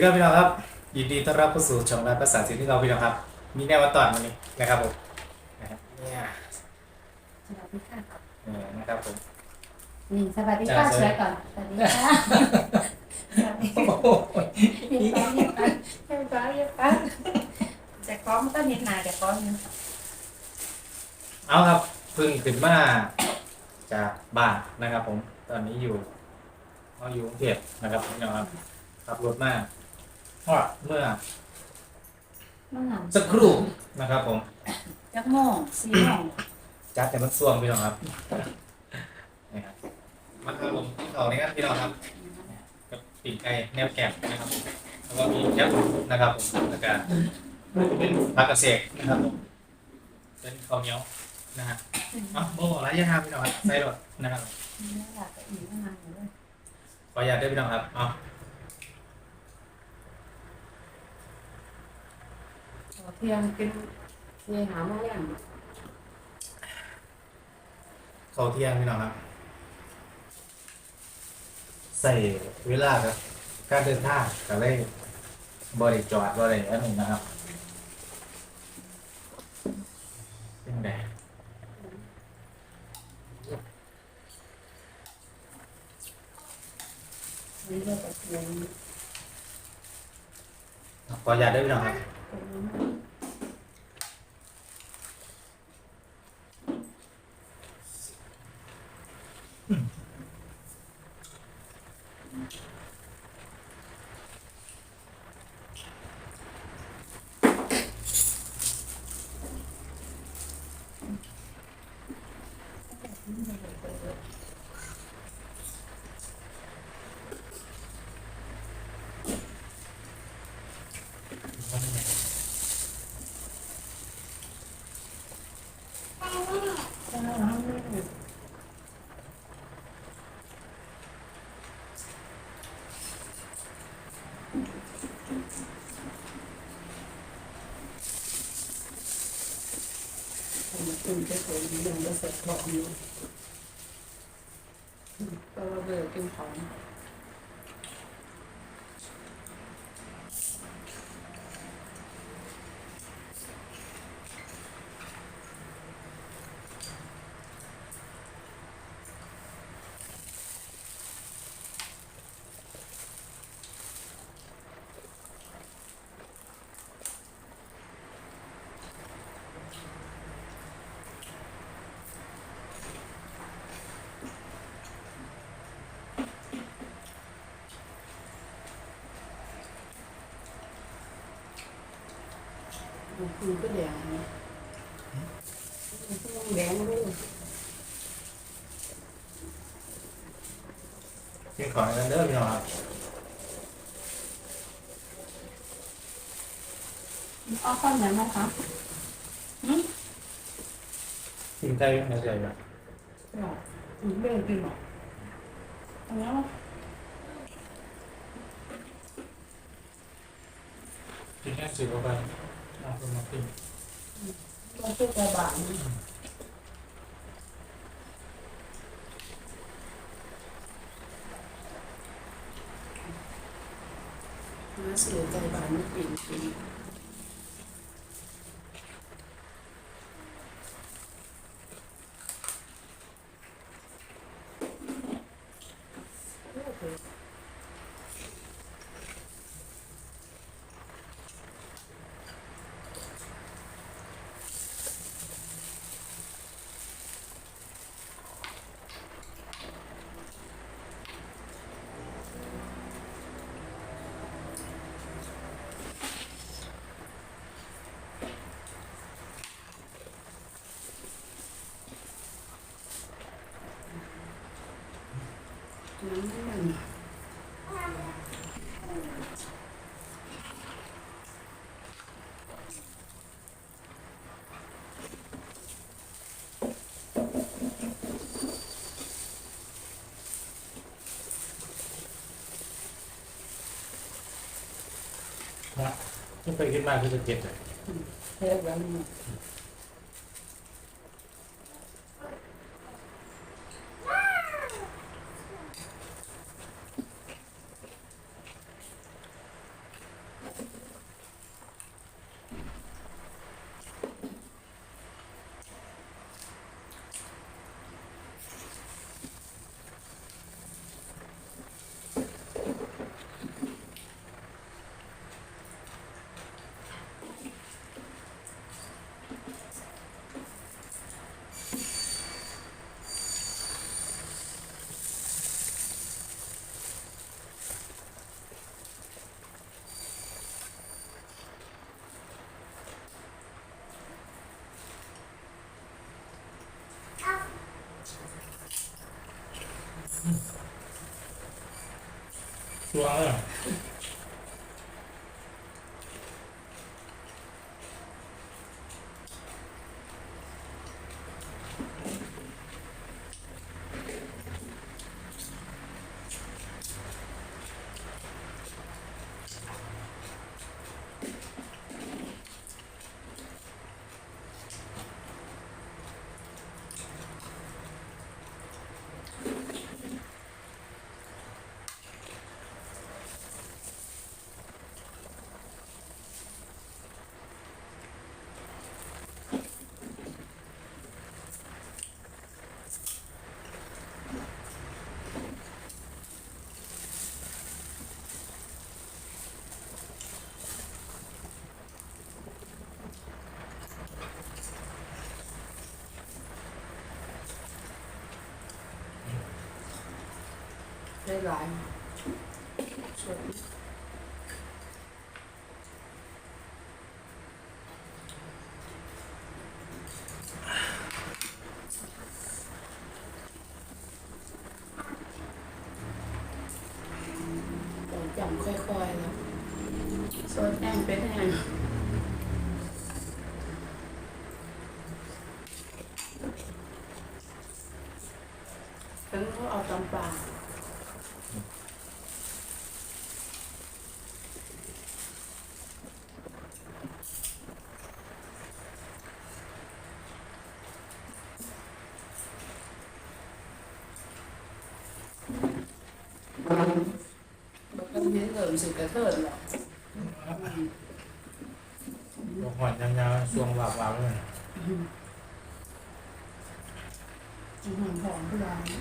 ดีครับพี่น้องครับยินดีต้อนรับเข้าสู่ช่องรัฐภาษาสิทธิ์ที่เราพี่น้องครับ มีแนวมาตอนวันนี้นะครับผมนะครับเนี่ยสวัสดีค่ะเนี่ยนะครับผม นี่สวัสดีค่ะจ้าสวยก่อนสวัสดีค่ะสวัสดีโอ้ค่ะโหเรียบร้อยเรียบร้อยเรียบร้อยเรียบร้อยจะก้อมนต้องเห็นหน้าจะก้อมอยู่เอาครับเพิ่งขึ้นมาจากบ้านนะครับ ผม ตอนนี้อยู่เราอยู่กรุงเทพนะครับพี่น้องครับขับรถมา เพราะเมื่อมันหนังสักครู่นะครับผมจักโมงสี่โมงจัดแต่มันส่วงพี่น้องครับนี่ครับมาครับผมที่ต่อนี้ครับพี่น้องครับกับปีกไก่แนวแกบนะครับ แล้วก็มีแคบนะครับผมแล้วก็เป็นผักกระเสกนะครับผมเป็นข้าวเหนียวนะฮะเอ๋อโม่อะไรยังครับพี่น้องครับใส่รถนะครับ นี่แหละก็อีกไม่นานเลยขออนุญาตด้วยพี่น้องครับเอาขอ เที่ยงเป็นเที่ยงหาโมงยังข้าวเที่ยงพี่น้องครับ ใส่เวลาครับ การเดินทางก็เลยบริจอดบริอันนี้นะครับเป็นไงนี่ก็จะเที่ยงขออนุญาตด้วยพี่น้องครับ ผม คุณจะเคยยังจะเสร็จท้องอยู่ก็เบื่อกินของ คุณก็แดงนะแดงด้วยกินของกันเด้อพี่น้องครับเอาข้าวเหนียวไหมคะกินไก่ไม่ใช่ไหมหรออืมเบื่อกินหรออันนี้กินแค่สิบกว่าบาทเอาไปมากินก็ชื่อกระบะนี่มาเสียใจบานไม่ปิ่นปิ่น อืม ขึ้นไปขึ้นมาคือจะเจ็บเลยเจ็บแล้ว นี่ตั ได้หลายสวยจำค่อยๆแล้วสดแห้งเป็นแห้งฉันก็เอาตำปลา มันก็ เห็นเริ่มสิกระเทินแล้วหัวหอนยาวๆช่วงวาบๆเลยอืมหอมหอมพี่ร้านเนี่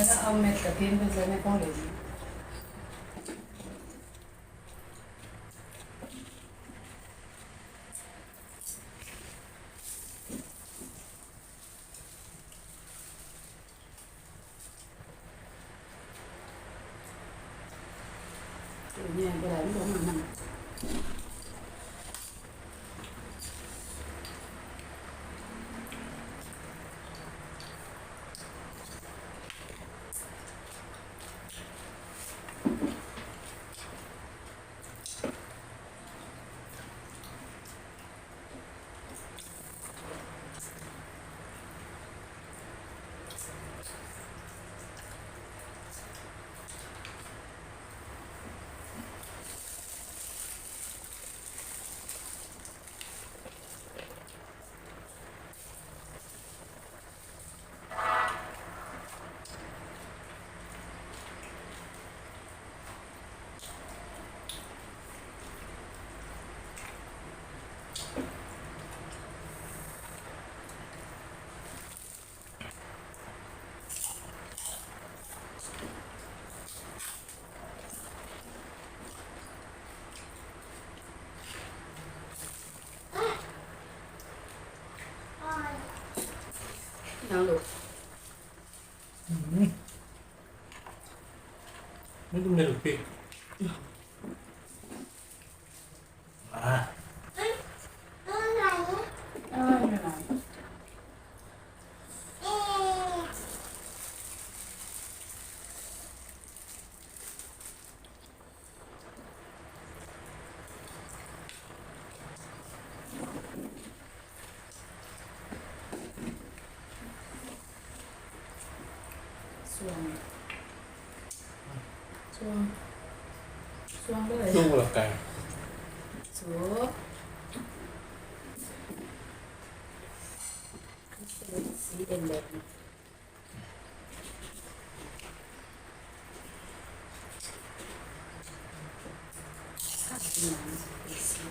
ยก็เอาเม็ดกระเทียมไปใส่ในกล้องเหลวเนี่ยไปไหนไม่รู้มันมัน ยังลูกไม่ต้องเลยหรือปิดอ่า เอ้ยไม่ไหนส ช่ วงช่วงช่วงเลยลูกหลับไก่สูบสีแดงๆข้าวเหนียวเป็นสี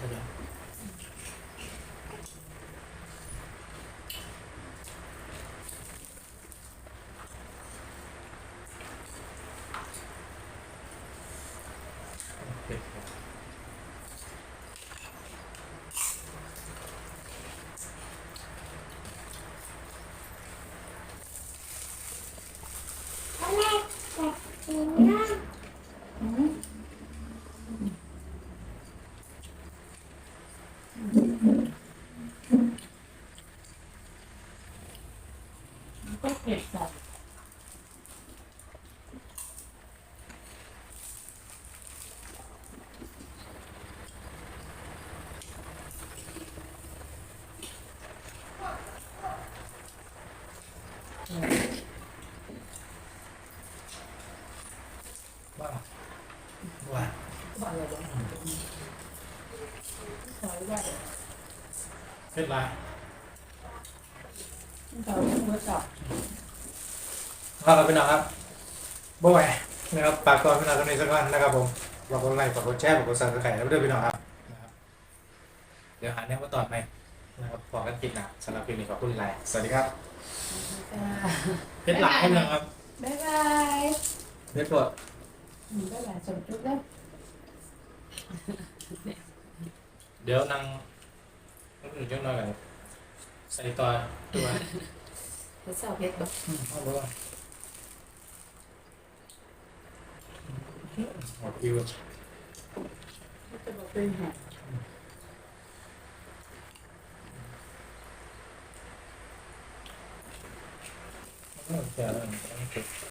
เครื่องมันซะด้วยโอเคครับ อืมก็ เผ็ดจัดว่าว่าบอกเลยว่าขอว่าเดี๋ยวเผ็ดไร เขาเมื่อสอบครับพี่น้องครับบ่ไหวนะครับปากตอนพี่น้องตรงนี้สักวันนะครับผมฝากกดไลค์ฝากกดแชร์ฝากกดซับสไครต์แล้วด้วยพี่น้องครับนะครับเดี๋ยวหาแนวมาตอนใหม่นะครับพอกันกินนะสำหรับคลิปนี้ขอบคุณไลค์สวัสดีครับจ้าเผ็ดหลายพี่น้องครับบ๊ายบายเผ็ดปวดอืมบ๊ายบายสมจุ๊บแล้วเดี๋ยวนางนั่นอื่นจังหน่อยกัน ใส่ต่อตัวทดสอบเผ็ดบ่อืมเอาบ่หมดคิวจะบอกเป็นแหกโอเคแล้ว